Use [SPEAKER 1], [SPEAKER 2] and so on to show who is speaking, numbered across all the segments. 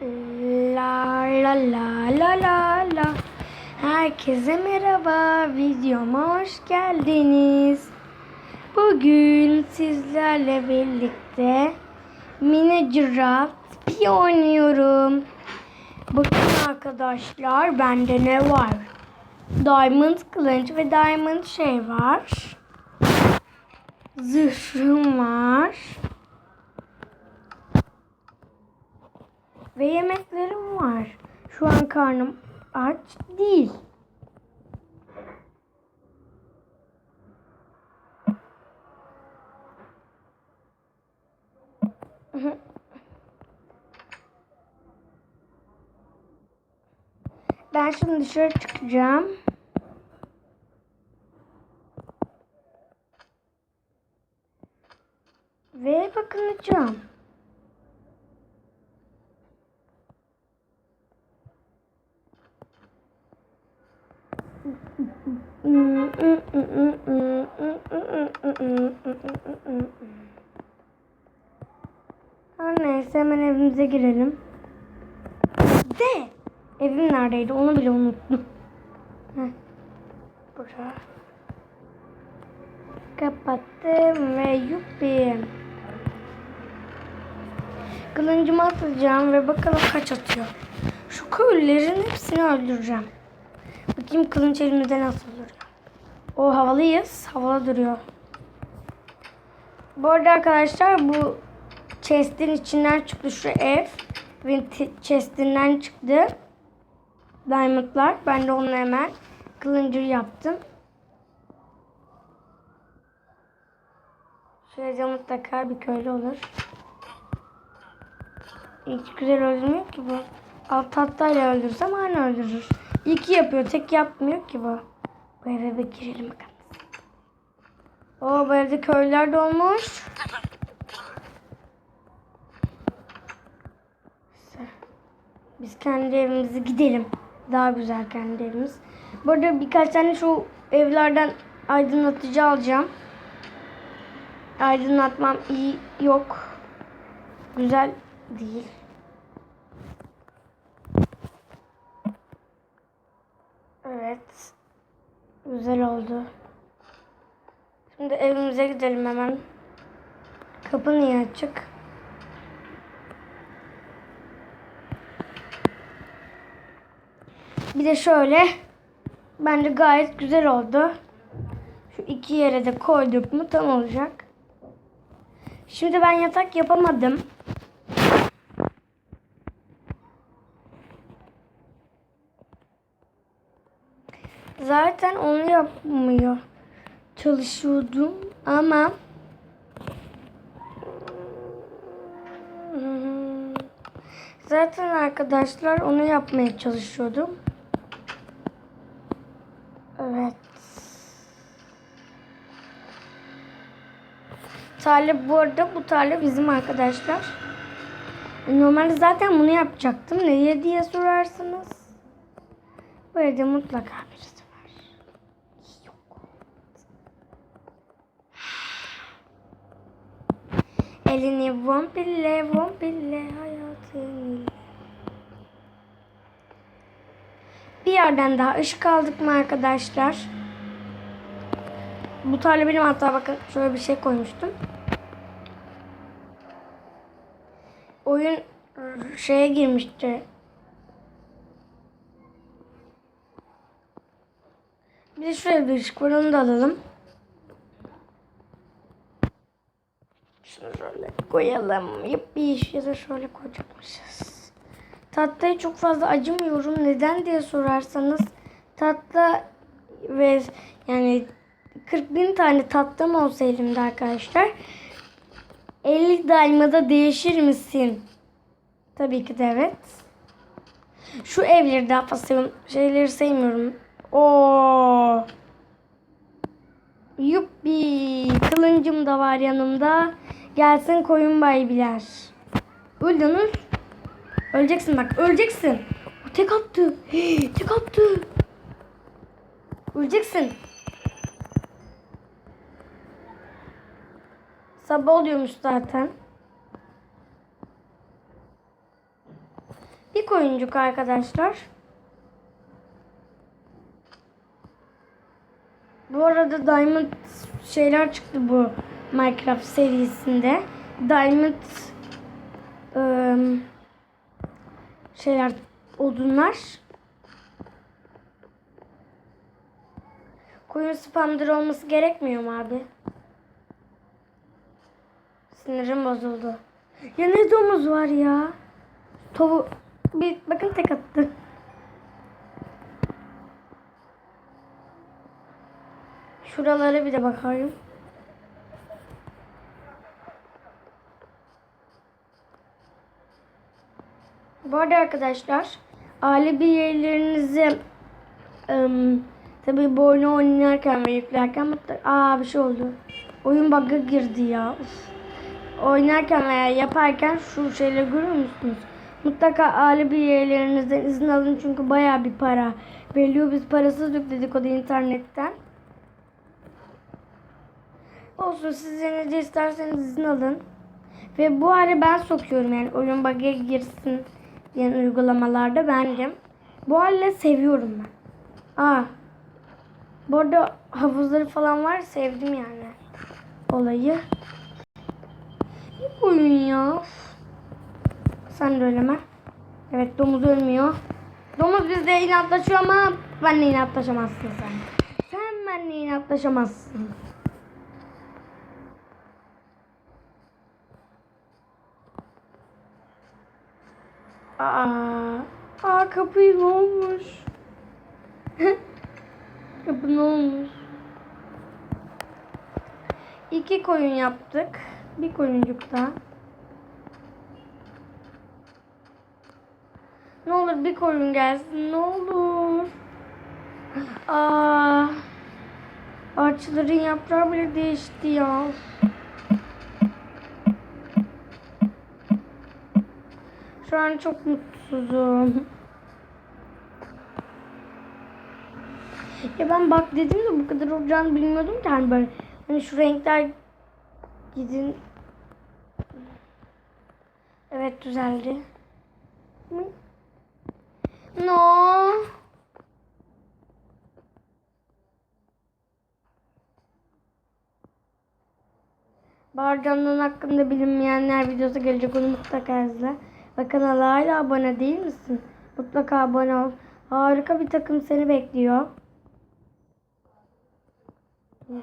[SPEAKER 1] La la la la la la. Herkese merhaba. Videoma hoş geldiniz. Bugün sizlerle birlikte mini giraffe pi oynuyorum. Bakın arkadaşlar bende ne var? Diamond kılıç ve diamond şey var. Zırhım var. Ve yemeklerim var. Şu an karnım aç değil. Ben şimdi dışarı çıkacağım. Ve bakınacağım. Her neyse hemen evimize girelim. De evim neredeydi onu bile unuttum. Heh. Burada. Kapattım ve yuppi. Kılıncımı atacağım ve bakalım kaç atıyor. Şu köylülerin hepsini öldüreceğim. Bakayım kılınç elimizde nasıl duruyor. O havalıyız. Havalı duruyor. Bu arada arkadaşlar bu chest'in içinden çıktı şu ev. Ve chest'inden çıktı. Diamond'lar. Ben de onu hemen kılıncı yaptım. Şöyle mutlaka bir köylü olur. Hiç güzel öldürmüyor ki bu. Alt tahtayla öldürsem aynı öldürür. İki yapıyor. Tek yapmıyor ki bu. Bu eve bir girelim bakalım. Oo bu evde köylüler de olmuş. Biz kendi evimize gidelim. Daha güzel kendi evimiz. Bu arada birkaç tane şu evlerden aydınlatıcı alacağım. Aydınlatmam iyi yok. Güzel değil. Evet. Güzel oldu. Şimdi evimize gidelim hemen. Kapı niye açık? Bir de şöyle. Bence gayet güzel oldu. Şu iki yere de koyduk mu tam olacak. Şimdi ben yatak yapamadım. Zaten onu yapmıyor. Çalışıyordum ama Zaten arkadaşlar onu yapmaya çalışıyordum. Evet. Tarla bu arada bu tarla bizim arkadaşlar. Normalde zaten bunu yapacaktım. Neye diye sorarsınız. Bu evde mutlaka birisi var. Yok. Elini vampirle vampirle hayatını. Bir yerden daha ışık aldık mı arkadaşlar? Bu tarla benim hatta bakın şöyle bir şey koymuştum. Oyun şeye girmişti. Bir de şöyle bir ışık da alalım. Şunu şöyle koyalım. Yuppi ya da şöyle koyacakmışız. Tatlıya çok fazla acımıyorum. Neden diye sorarsanız tatlı ve yani 40 bin tane tatlım olsa elimde arkadaşlar 50 daimada değişir misin? Tabii ki de evet. Şu evleri daha fazla. Şeyleri sevmiyorum. Oo. Yuppi. Kılıncım da var yanımda. Gelsin koyun baybiler. Öldün öl. Öleceksin bak. Öleceksin. O tek attı. Hii, tek attı. Öleceksin. Sabah oluyormuş zaten. İlk oyuncuk arkadaşlar. Bu arada Diamond şeyler çıktı bu Minecraft serisinde. Diamond ıı, şeyler odunlar. Koyun spamdır olması gerekmiyor mu abi? Sinirim bozuldu. Ya ne domuz var ya? Tavu bir bakın tek attı. Şuralara bir de bakayım. Bu arada arkadaşlar aile bireylerinizi ım, tabii bu oyunu oynarken ve yüklerken mutlaka aa bir şey oldu. Oyun bug'a girdi ya. Uf. Oynarken veya yaparken şu şeyleri görüyor musunuz? Mutlaka aile bireylerinizden izin alın çünkü baya bir para veriliyor. Biz parasız yükledik o da internetten. Olsun siz yine isterseniz izin alın. Ve bu hale ben sokuyorum yani oyun bug'a girsin diyen uygulamalarda bendim. Bu hale seviyorum ben. Aa. Bu arada havuzları falan var sevdim yani olayı. Oyun ya? Sen de öleme. Evet domuz ölmüyor. Domuz bizle inatlaşıyor ama benle inatlaşamazsın sen. Sen benle inatlaşamazsın. Aa, aa kapıyı ne olmuş? Kapı ne olmuş? İki koyun yaptık. Bir koyuncuk daha. Ne olur bir koyun gelsin. Ne olur. Aa, ağaçların yaprağı bile değişti ya. Şu an çok mutsuzum. Ya ben bak dedim de bu kadar olacağını bilmiyordum ki hani böyle hani şu renkler gidin. Evet düzeldi. No. Barcan'ın hakkında bilinmeyenler videosu gelecek onu mutlaka izle. Ve kanala hala abone değil misin? Mutlaka abone ol. Harika bir takım seni bekliyor. Koyun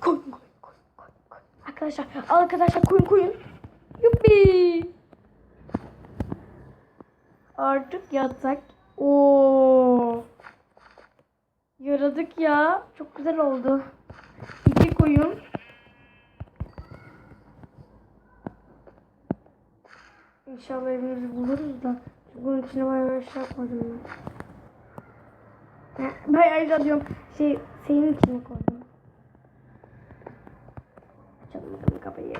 [SPEAKER 1] koyun. Arkadaşlar arkadaşlar koyun koyun. Yuppi. Artık yatak. Oo. Yaradık ya. Çok güzel oldu. İki koyun. İnşallah evimizi buluruz da. Bunun içine bayağı şey yapmadım ben. Bayağı da diyorum. Şey, senin içine koydum. Kapıyı.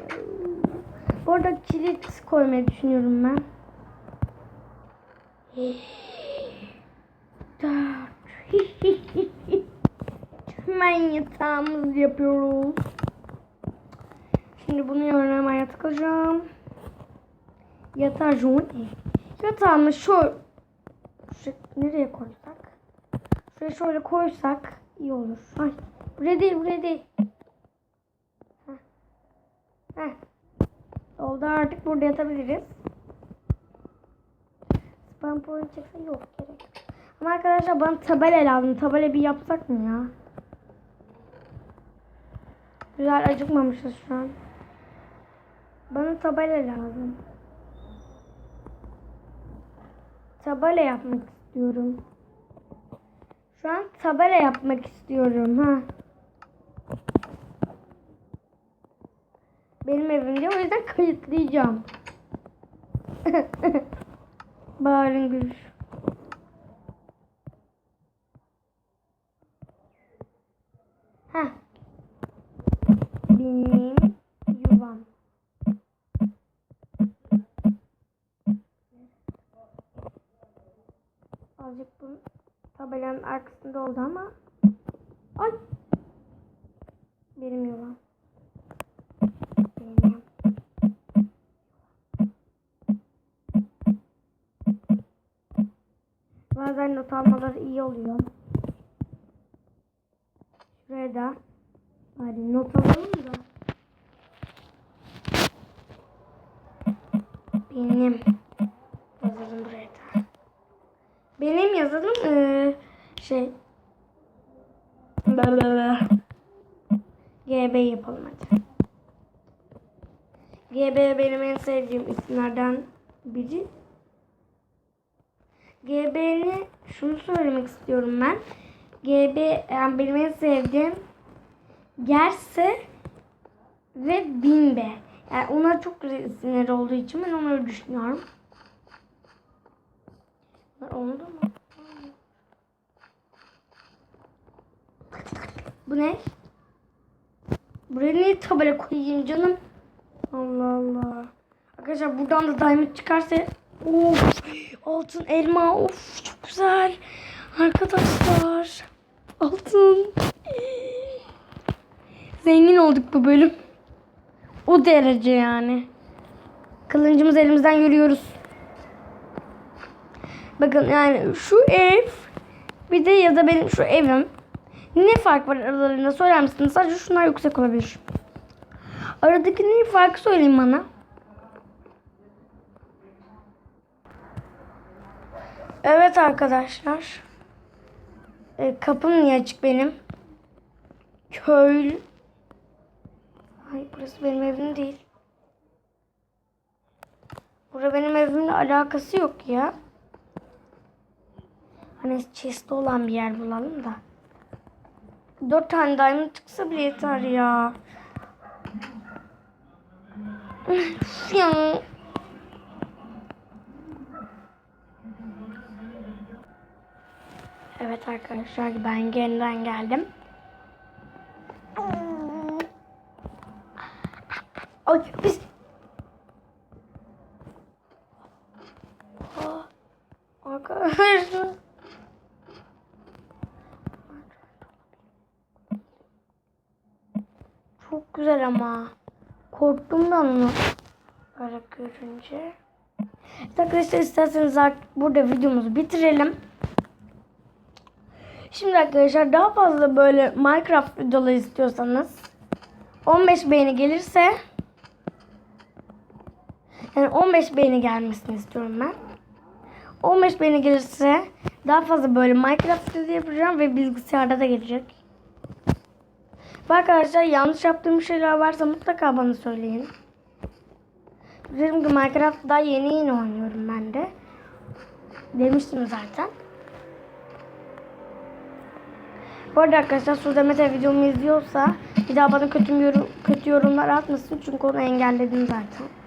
[SPEAKER 1] Bu arada kilit koymayı düşünüyorum ben. Hemen yatağımızı yapıyoruz. Şimdi bunu yarın hemen yatakacağım. Yatağı Johnny. Yatağımı şöyle şu, nereye koysak? Şuraya şöyle koysak iyi olur. Ay, buraya değil, buraya değil. Heh. Oldu artık burada yatabiliriz. Spam point çıksa yok gerek. Ama arkadaşlar bana tabela lazım. Tabela bir yapsak mı ya? Güzel acıkmamışız şu an. Bana tabela lazım. Tabela yapmak istiyorum. Şu an tabela yapmak istiyorum ha. Benim evimde o yüzden kayıtlayacağım. Bağırın gülüş. Heh. Benim yuvam. Azıcık bu tabelanın arkasında oldu ama. Ay. Not alalım da. Benim yazalım buraya da. Benim yazalım eee, şey. GB yapalım hadi. GB benim en sevdiğim isimlerden biri. GB'ni şunu söylemek istiyorum ben. GB yani benim en sevdiğim Gerse ve Bimbe. Yani onlar çok isimler olduğu için ben onları düşünüyorum. Oldu mu? Bu ne? Buraya niye tabela koyayım canım? Allah Allah. Arkadaşlar buradan da diamond çıkarsa of altın elma of çok güzel. Arkadaşlar altın. Zengin olduk bu bölüm. O derece yani. Kılıncımız elimizden yürüyoruz. Bakın yani şu ev bir de ya da benim şu evim ne fark var aralarında söyler misiniz? Sadece şunlar yüksek olabilir. Aradaki ne farkı söyleyin bana. Evet arkadaşlar. E, kapım niye açık benim? Köylü. Ay burası benim evim değil. Burada benim evimle alakası yok ya. Hani chest'te olan bir yer bulalım da. Dört tane diamond çıksa bile yeter ya. Ya. Evet arkadaşlar ben yeniden geldim. Ay biz... Aa, Arkadaşlar. Çok güzel ama. Korktum ben onu. Böyle görünce. Evet Arkadaşlar isterseniz artık burada videomuzu bitirelim. Şimdi arkadaşlar daha fazla böyle Minecraft videoları istiyorsanız 15 beğeni gelirse yani 15 beğeni gelmesini istiyorum ben. 15 beğeni gelirse daha fazla böyle Minecraft videosu yapacağım ve bilgisayarda da gelecek. Ve arkadaşlar yanlış yaptığım şeyler varsa mutlaka bana söyleyin. Dedim ki Minecraft daha yeni yeni oynuyorum ben de. Demiştim zaten. Bu arada arkadaşlar Sude Mete videomu izliyorsa bir daha bana kötü, yorum, kötü yorumlar atmasın çünkü onu engelledim zaten.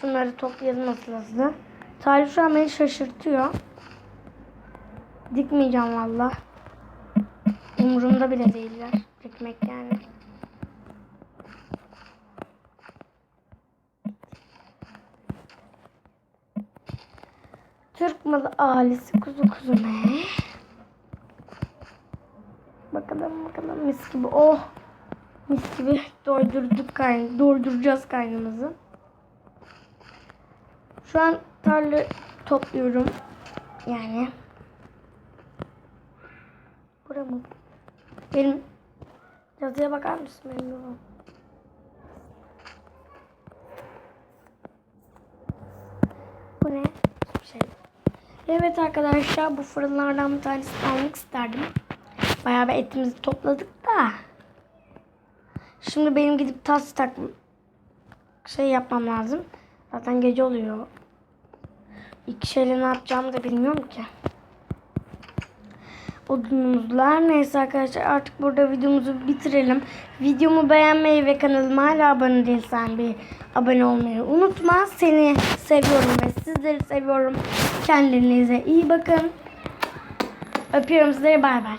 [SPEAKER 1] Şunları toplayalım nasıl hızlı. Tarih şu an beni şaşırtıyor. Dikmeyeceğim valla. Umurumda bile değiller. Dikmek yani. Türk malı ailesi kuzu kuzu ne? Bakalım bakalım mis gibi. Oh! Mis gibi doydurduk kayn dolduracağız kaynımızı. Şu an tarla topluyorum. Yani. Bura mı? Benim yazıya bakar mısın benim yolum? Bu ne? Şey. Evet arkadaşlar bu fırınlardan bir tanesini almak isterdim. Bayağı bir etimizi topladık da. Şimdi benim gidip tas tak şey yapmam lazım. Zaten gece oluyor. İki şeyle ne yapacağımı da bilmiyorum ki. Odunumuzlar. Neyse arkadaşlar artık burada videomuzu bitirelim. Videomu beğenmeyi ve kanalıma hala abone değilsen bir abone olmayı unutma. Seni seviyorum ve sizleri seviyorum. Kendinize iyi bakın. Öpüyorum sizleri. Bay bay.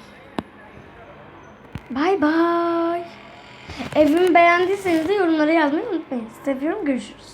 [SPEAKER 1] Bay bay. Evimi beğendiyseniz de yorumlara yazmayı unutmayın. Seviyorum. Görüşürüz.